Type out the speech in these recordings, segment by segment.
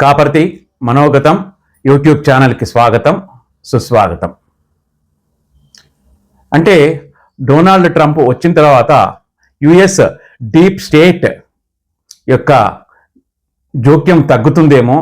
Kaparthi మనోగతం YouTube ఛానల్కి స్వాగతం సుస్వాగతం. అంటే డొనాల్డ్ ట్రంప్ వచ్చిన తర్వాత యుఎస్ డీప్ స్టేట్ యొక్క జోక్యం తగ్గుతుందేమో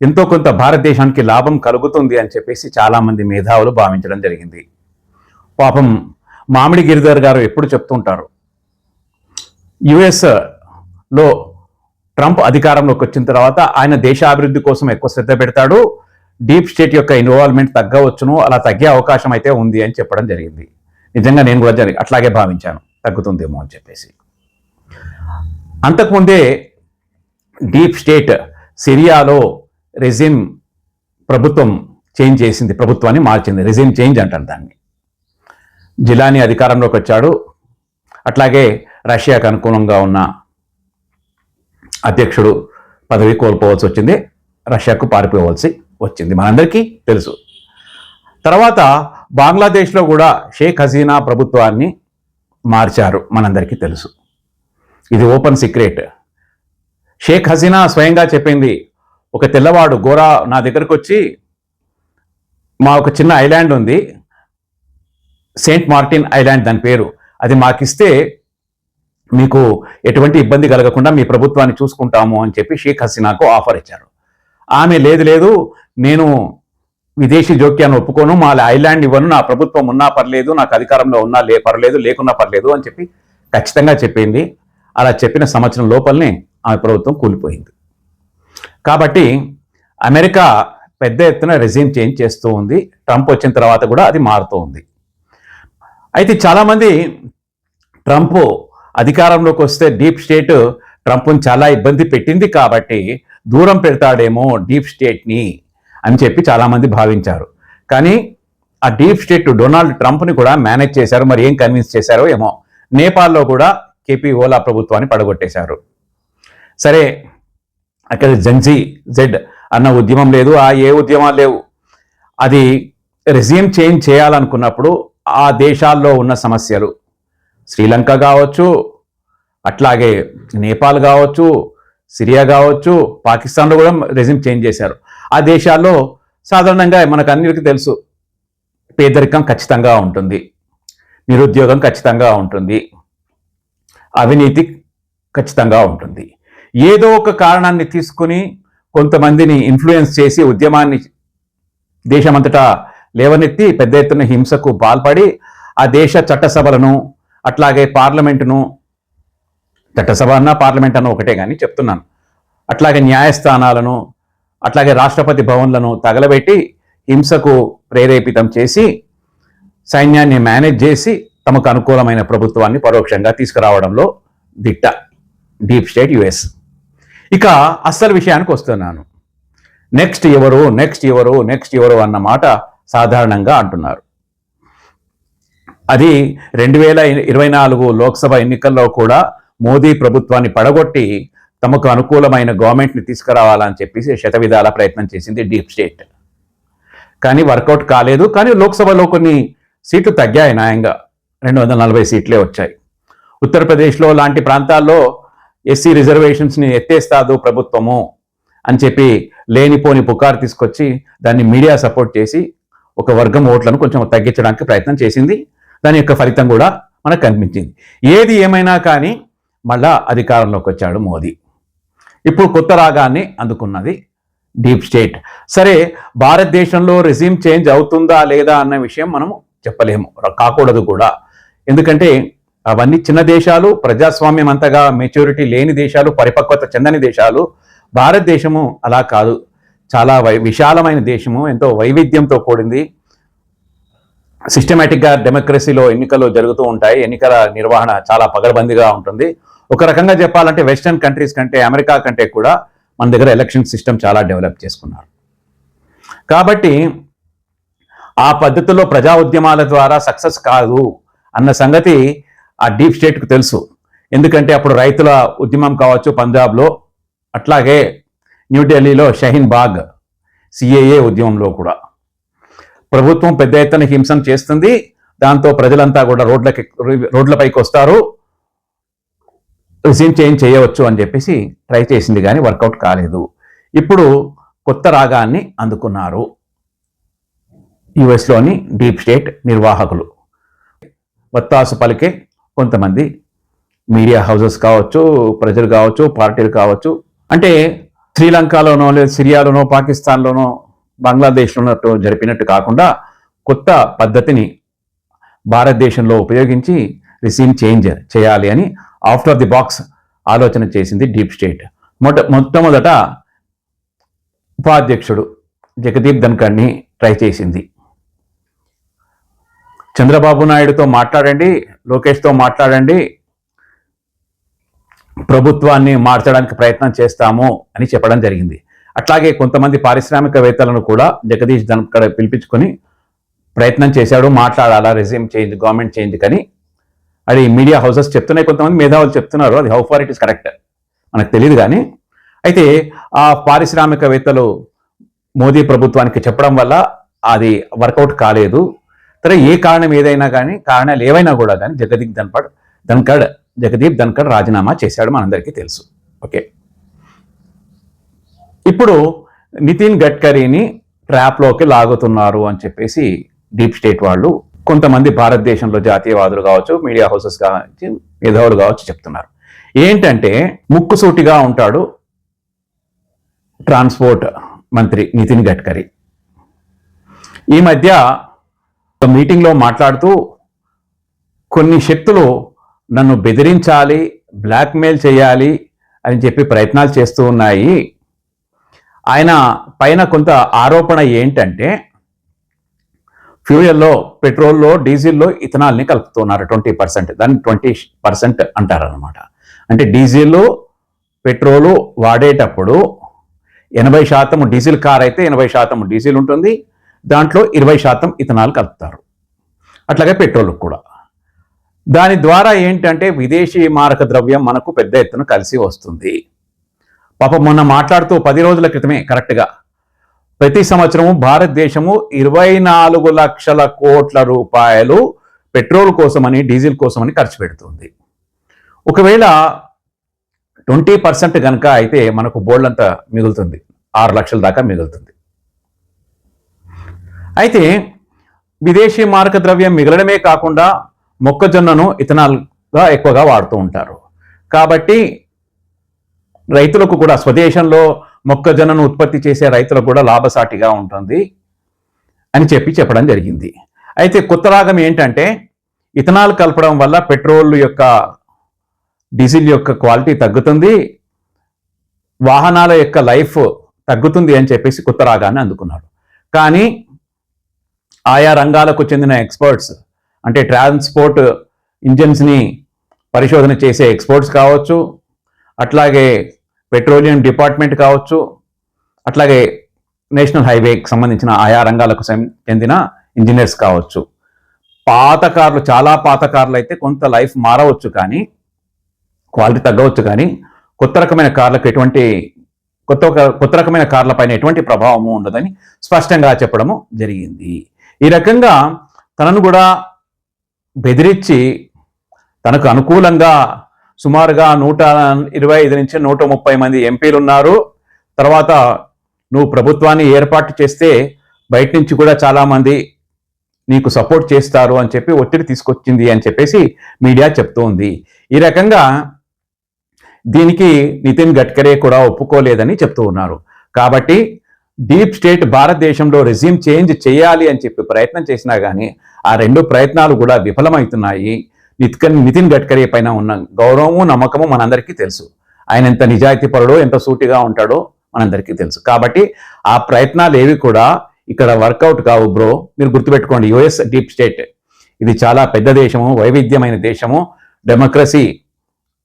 ఎంతో కొంత భారతదేశానికి లాభం కలుగుతుంది అని చెప్పేసి చాలామంది మేధావులు భావించడం జరిగింది. పాపం మామిడి గిరిధర్ గారు ఎప్పుడు చెప్తుంటారు యుఎస్లో ట్రంప్ అధికారంలోకి వచ్చిన తర్వాత ఆయన దేశాభివృద్ధి కోసం ఎక్కువ శ్రద్ధ పెడతాడు. డీప్ స్టేట్ యొక్క ఇన్వాల్వ్మెంట్ తగ్గవచ్చును అలా తగ్గే అవకాశం అయితే ఉంది అని చెప్పడం జరిగింది. నిజంగా నేను కూడా జరిగి అట్లాగే భావించాను. తగ్గుతుందేమో అని చెప్పేసి. అంతకుముందే డీప్ స్టేట్ సిరియాలో రెజిమ్ ప్రభుత్వం చేంజ్ చేసింది ప్రభుత్వాన్ని మార్చింది. రెజిమ్ చేంజ్ అంటారు దాన్ని. జిలానీ అధికారంలోకి వచ్చాడు. అట్లాగే రష్యాకు అనుకూలంగా ఉన్న అధ్యక్షుడు పదవి కోల్పోవాల్సి వచ్చింది. రష్యాకు పారిపోవలసి వచ్చింది. మనందరికీ తెలుసు. తర్వాత బంగ్లాదేశ్లో కూడా షేక్ హసీనా ప్రభుత్వాన్ని మార్చారు. మనందరికీ తెలుసు. ఇది ఓపెన్ సీక్రెట్. షేక్ హసీనా స్వయంగా చెప్పింది ఒక తెల్లవాడు గోరా నా దగ్గరకు వచ్చి మా ఒక చిన్న ఐలాండ్ ఉంది. సెయింట్ మార్టిన్ ఐలాండ్ దాని పేరు. అది మాకిస్తే మీకు ఎటువంటి ఇబ్బంది కలగకుండా మీ ప్రభుత్వాన్ని చూసుకుంటాము అని చెప్పి షేక్ హసీనాకు ఆఫర్ ఇచ్చారు. ఆమె లేదు లేదు నేను విదేశీ జోక్యాన్ని ఒప్పుకోను మా ఐలాండ్ ఇవ్వను నా ప్రభుత్వం ఉన్నా పర్లేదు నాకు అధికారంలో ఉన్నా లే పర్లేదు లేకున్నా పర్లేదు అని చెప్పి ఖచ్చితంగా చెప్పింది. అలా చెప్పిన సంవత్సరం లోపలనే ఆమె ప్రభుత్వం కూలిపోయింది. కాబట్టి అమెరికా పెద్ద ఎత్తున రెజ్యూమ్ చేంజ్ చేస్తూ ఉంది. ట్రంప్ వచ్చిన తర్వాత కూడా అది మారుతూ ఉంది. అయితే చాలామంది ట్రంప్ అధికారంలోకి వస్తే డీప్ స్టేట్ ట్రంప్ను చాలా ఇబ్బంది పెట్టింది కాబట్టి దూరం పెడతాడేమో డీప్ స్టేట్ని అని చెప్పి చాలామంది భావించారు. కానీ ఆ డీప్ స్టేట్ డొనాల్డ్ ట్రంప్ని కూడా మేనేజ్ చేశారు. మరి ఏం కన్విన్స్ చేశారో ఏమో నేపాల్లో కూడా కేపీ ఓలా ప్రభుత్వాన్ని పడగొట్టేశారు. సరే అక్కడ జంజీ జెడ్ అన్న ఉద్యమం లేదు. ఆ ఏ ఉద్యమాలు లేవు. అది రెజ్యూమ్ చేంజ్ చేయాలనుకున్నప్పుడు ఆ దేశాల్లో ఉన్న సమస్యలు శ్రీలంక కావచ్చు అట్లాగే నేపాల్ కావచ్చు సిరియా కావచ్చు పాకిస్తాన్లో కూడా రెజిమ్ చేంజ్ చేశారు. ఆ దేశాల్లో సాధారణంగా మనకు అన్నిటికీ తెలుసు పేదరికం ఖచ్చితంగా ఉంటుంది నిరుద్యోగం ఖచ్చితంగా ఉంటుంది అవినీతి ఖచ్చితంగా ఉంటుంది. ఏదో ఒక కారణాన్ని తీసుకుని కొంతమందిని ఇన్ఫ్లుయెన్స్ చేసి ఉద్యమాన్ని దేశమంతటా లేవనెత్తి పెద్ద ఎత్తున హింసకు పాల్పడి ఆ దేశ చట్టసభలను అట్లాగే పార్లమెంటును చట్టసభ అన్న పార్లమెంట్ అన్న ఒకటే కానీ చెప్తున్నాను. అట్లాగే న్యాయస్థానాలను అట్లాగే రాష్ట్రపతి భవన్లను తగలబెట్టి హింసకు ప్రేరేపితం చేసి సైన్యాన్ని మేనేజ్ చేసి తమకు అనుకూలమైన ప్రభుత్వాన్ని పరోక్షంగా తీసుకురావడంలో దిట్ట. Deep state US. ఇక అస్సలు విషయానికి వస్తున్నాను. నెక్స్ట్ ఎవరు నెక్స్ట్ ఎవరు నెక్స్ట్ ఎవరు అన్న మాట సాధారణంగా అంటున్నారు. అది రెండు వేల ఇరవై నాలుగు లోక్సభ ఎన్నికల్లో కూడా మోదీ ప్రభుత్వాన్ని పడగొట్టి తమకు అనుకూలమైన గవర్నమెంట్ని తీసుకురావాలని చెప్పేసి శతవిధాల ప్రయత్నం చేసింది డీప్ స్టేట్. కానీ వర్కౌట్ కాలేదు. కానీ లోక్సభలో కొన్ని సీట్లు తగ్గాయి న్యాయంగా. రెండు వందల నలభై సీట్లే వచ్చాయి. ఉత్తరప్రదేశ్లో లాంటి ప్రాంతాల్లో ఎస్సీ రిజర్వేషన్స్ని ఎత్తేస్తాదు ప్రభుత్వము అని చెప్పి లేనిపోని పుకారు తీసుకొచ్చి దాన్ని మీడియా సపోర్ట్ చేసి ఒక వర్గం ఓట్లను కొంచెం తగ్గించడానికి ప్రయత్నం చేసింది. దాని యొక్క ఫలితం కూడా మనకు కనిపించింది. ఏది ఏమైనా కానీ మళ్ళా అధికారంలోకి వచ్చాడు మోదీ. ఇప్పుడు కొత్త రాగాన్ని అందుకున్నది డీప్ స్టేట్. సరే భారతదేశంలో రెజ్యూమ్ చేంజ్ అవుతుందా లేదా అన్న విషయం మనం చెప్పలేము. కాకూడదు కూడా. ఎందుకంటే అవన్నీ చిన్న దేశాలు ప్రజాస్వామ్యం అంతగా మెచ్యూరిటీ లేని దేశాలు పరిపక్వత చెందని దేశాలు భారతదేశము అలా కాదు. చాలా వై విశాలమైన దేశము ఎంతో వైవిధ్యంతో కూడింది. సిస్టమేటిక్గా డెమోక్రసీలో ఎన్నికలు జరుగుతూ ఉంటాయి. ఎన్నికల నిర్వహణ చాలా పగడబందిగా ఉంటుంది. ఒక రకంగా చెప్పాలంటే వెస్టర్న్ కంట్రీస్ కంటే అమెరికా కంటే కూడా మన దగ్గర ఎలక్షన్ సిస్టమ్ చాలా డెవలప్ చేసుకున్నారు. కాబట్టి ఆ పద్ధతిలో ప్రజా ఉద్యమాల ద్వారా సక్సెస్ కాదు అన్న సంగతి ఆ డీప్ స్టేట్కు తెలుసు. ఎందుకంటే అప్పుడు రైతుల ఉద్యమం కావచ్చు పంజాబ్లో అట్లాగే న్యూఢిల్లీలో షహీన్ బాగ్ సిఏఏ ఉద్యమంలో కూడా. ప్రభుత్వం పెద్ద ఎత్తున హింసను చేస్తుంది. దాంతో ప్రజలంతా కూడా రోడ్లకి రోడ్లపైకి వస్తారు. రిసీవ్ చేంజ్ చేయవచ్చు అని చెప్పేసి ట్రై చేసింది కానీ వర్కౌట్ కాలేదు. ఇప్పుడు కొత్త రాగాన్ని అందుకున్నారు యుఎస్లోని డీప్ స్టేట్ నిర్వాహకులు. వత్తాసు పలికే కొంతమంది మీడియా హౌసెస్ కావచ్చు ప్రజలు కావచ్చు పార్టీలు కావచ్చు. అంటే శ్రీలంకలోనో లేదా సిరియాలోనో పాకిస్తాన్లోనో బంగ్లాదేశ్లో జరిపినట్టు కాకుండా కొత్త పద్ధతిని భారతదేశంలో ఉపయోగించి రిసీమ్ చేంజ్ చేయాలి అని ఆఫ్టర్ ది బాక్స్ ఆలోచన చేసింది డీప్ స్టేట్. మొట్ట మొట్టమొదట ఉపాధ్యక్షుడు జగదీప్ ధన్కర్ని ట్రై చేసింది. చంద్రబాబు నాయుడుతో మాట్లాడండి లోకేష్తో మాట్లాడండి ప్రభుత్వాన్ని మార్చడానికి ప్రయత్నం చేస్తాము అని చెప్పడం జరిగింది. అట్లాగే కొంతమంది పారిశ్రామికవేత్తలను కూడా జగదీష్ ధన్కడ్ పిలిపించుకొని ప్రయత్నం చేశాడు మాట్లాడాలా రెజ్యూమ్ చేంజ్ గవర్నమెంట్ చేంజ్ కానీ. అది మీడియా హౌసెస్ చెప్తున్నాయి కొంతమంది మేధావులు చెప్తున్నారు అది how far it is correct మనకు తెలియదు కానీ. అయితే ఆ పారిశ్రామికవేత్తలు మోదీ ప్రభుత్వానికి చెప్పడం వల్ల అది వర్కౌట్ కాలేదు. సరే ఏ కారణం ఏదైనా కానీ కారణాలు ఏవైనా కూడా కానీ జగదీప్ ధన్పడ్ ధన్కడ్ జగదీప్ ధన్కడ్ రాజీనామా చేశాడు మనందరికీ తెలుసు. ఓకే? ఇప్పుడు నితిన్ గడ్కరీని ట్రాప్లోకి లాగుతున్నారు అని చెప్పేసి డీప్ స్టేట్ వాళ్ళు కొంతమంది భారతదేశంలో జాతీయవాదులు కావచ్చు మీడియా హౌసెస్ కావచ్చు మేధావులు కావచ్చు చెప్తున్నారు. ఏంటంటే ముక్కుసూటిగా ఉంటాడు ట్రాన్స్పోర్ట్ మంత్రి నితిన్ గడ్కరీ. ఈ మధ్య ఒక మీటింగ్లో మాట్లాడుతూ కొన్ని శక్తులు నన్ను బెదిరించాలి బ్లాక్మెయిల్ చేయాలి అని చెప్పి ప్రయత్నాలు చేస్తూ ఉన్నాయి. ఆయన పైన కొంత ఆరోపణ ఏంటంటే ఫ్యూయల్లో పెట్రోల్లో డీజిల్లో ఇథనాల్ని కలుపుతున్నారు ట్వంటీ పర్సెంట్. దాన్ని ట్వంటీ పర్సెంట్ అంటారనమాట అంటే డీజిల్ పెట్రోలు వాడేటప్పుడు ఎనభై శాతం డీజిల్ కార్ అయితే ఎనభై శాతం డీజిల్ ఉంటుంది. దాంట్లో ఇరవై శాతం ఇథనాల్ కలుపుతారు. అట్లాగే పెట్రోల్ కూడా. దాని ద్వారా ఏంటంటే విదేశీ మారక ద్రవ్యం మనకు పెద్ద ఎత్తున కలిసి వస్తుంది. పాప మొన్న మాట్లాడుతూ పది రోజుల క్రితమే కరెక్ట్గా ప్రతి సంవత్సరము భారతదేశము ఇరవై నాలుగు లక్షల కోట్ల రూపాయలు పెట్రోల్ కోసమని డీజిల్ కోసమని ఖర్చు పెడుతుంది. ఒకవేళ ట్వంటీ పర్సెంట్ కనుక అయితే మనకు బోల్డ్ అంతా మిగులుతుంది. ఆరు లక్షల దాకా మిగులుతుంది. అయితే విదేశీ మారక ద్రవ్యం మిగలడమే కాకుండా మొక్కజొన్నను ఇథనాల్గా ఎక్కువగా వాడుతూ ఉంటారు. కాబట్టి రైతులకు కూడా స్వదేశంలో మొక్కజొన్నను ఉత్పత్తి చేసే రైతులకు కూడా లాభసాటిగా ఉంటుంది అని చెప్పి చెప్పడం జరిగింది. అయితే కొత్త రాగం ఏంటంటే ఇథనాల్ కలపడం వల్ల పెట్రోల్ యొక్క డీజిల్ యొక్క క్వాలిటీ తగ్గుతుంది వాహనాల యొక్క లైఫ్ తగ్గుతుంది అని చెప్పేసి కొత్త రాగాన్ని అందుకున్నాడు. కానీ ఆయా రంగాలకు చెందిన ఎక్స్పర్ట్స్ అంటే ట్రాన్స్పోర్ట్ ఇంజన్స్ని పరిశోధన చేసే ఎక్స్పర్ట్స్ కావచ్చు అట్లాగే పెట్రోలియం డిపార్ట్మెంట్ కావచ్చు అట్లాగే నేషనల్ హైవేకి సంబంధించిన ఆయా రంగాలకు చెందిన ఇంజనీర్స్ కావచ్చు. పాత కార్లు చాలా పాత కార్లు అయితే కొంత లైఫ్ మారవచ్చు కానీ క్వాలిటీ తగ్గవచ్చు కానీ కొత్త రకమైన కార్లకు ఎటువంటి కొత్త కొత్త రకమైన కార్ల పైన ఎటువంటి ప్రభావము ఉండదని స్పష్టంగా చెప్పడము జరిగింది. ఈ రకంగా తనను కూడా బెదిరించి తనకు అనుకూలంగా సుమారుగా నూట ఇరవై ఐదు నుంచి నూట ముప్పై మంది ఎంపీలు ఉన్నారు తర్వాత నువ్వు ప్రభుత్వాన్ని ఏర్పాటు చేస్తే బయట నుంచి కూడా చాలామంది నీకు సపోర్ట్ చేస్తారు అని చెప్పి ఒత్తిడి తీసుకొచ్చింది అని చెప్పేసి మీడియా చెప్తూ ఉంది ఈ రకంగా దీనికి నితిన్ గడ్కరే కూడా ఒప్పుకోలేదని చెప్తూ ఉన్నారు. కాబట్టి డీప్ స్టేట్ భారతదేశంలో రెజ్యూమ్ చేంజ్ చేయాలి అని చెప్పి ప్రయత్నం చేసినా కానీ ఆ రెండు ప్రయత్నాలు కూడా విఫలమవుతున్నాయి. నితిన్ నితిన్ గడ్కరీ పైన ఉన్న గౌరవము నమ్మకము మనందరికీ తెలుసు. ఆయన ఎంత నిజాయితీ పరుడో ఎంత సూటిగా ఉంటాడో మనందరికీ తెలుసు. కాబట్టి ఆ ప్రయత్నాలు ఏవి కూడా ఇక్కడ వర్కౌట్ కావు బ్రో. మీరు గుర్తుపెట్టుకోండి యుఎస్ డీప్ స్టేట్. ఇది చాలా పెద్ద దేశము వైవిధ్యమైన దేశము. డెమోక్రసీ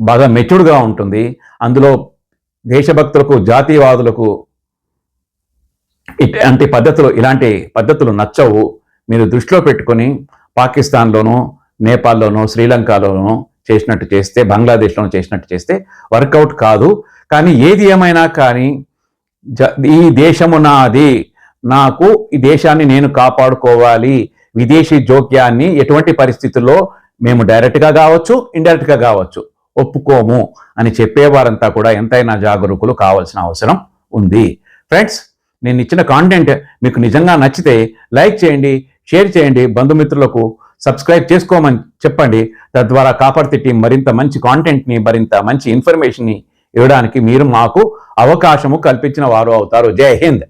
బాగా మెచ్యూర్డ్గా ఉంటుంది. అందులో దేశభక్తులకు జాతీయవాదులకు ఇలాంటి పద్ధతులు ఇలాంటి పద్ధతులు నచ్చవు. మీరు దృష్టిలో పెట్టుకొని పాకిస్తాన్లోనూ నేపాల్లోనూ శ్రీలంకలోనూ చేసినట్టు చేస్తే బంగ్లాదేశ్లోనూ చేసినట్టు చేస్తే వర్కౌట్ కాదు. కానీ ఏది ఏమైనా కానీ ఈ దేశము నాది. నాకు ఈ దేశాన్ని నేను కాపాడుకోవాలి. విదేశీ జోక్యాన్ని ఎటువంటి పరిస్థితుల్లో మేము డైరెక్ట్గా కావచ్చు ఇండైరెక్ట్గా కావచ్చు ఒప్పుకోము అని చెప్పేవారంతా కూడా ఎంతైనా జాగరూకులు కావాల్సిన అవసరం ఉంది. ఫ్రెండ్స్ నేను ఇచ్చిన కాంటెంట్ మీకు నిజంగా నచ్చితే లైక్ చేయండి షేర్ చేయండి. బంధుమిత్రులకు సబ్స్క్రైబ్ చేసుకోమని చెప్పండి. తద్వారా కాపర్తి టీం మరింత మంచి కాంటెంట్ని మరింత మంచి ఇన్ఫర్మేషన్ని ఇవ్వడానికి మీరు మాకు అవకాశము కల్పించిన వారు అవుతారు. జై హింద్.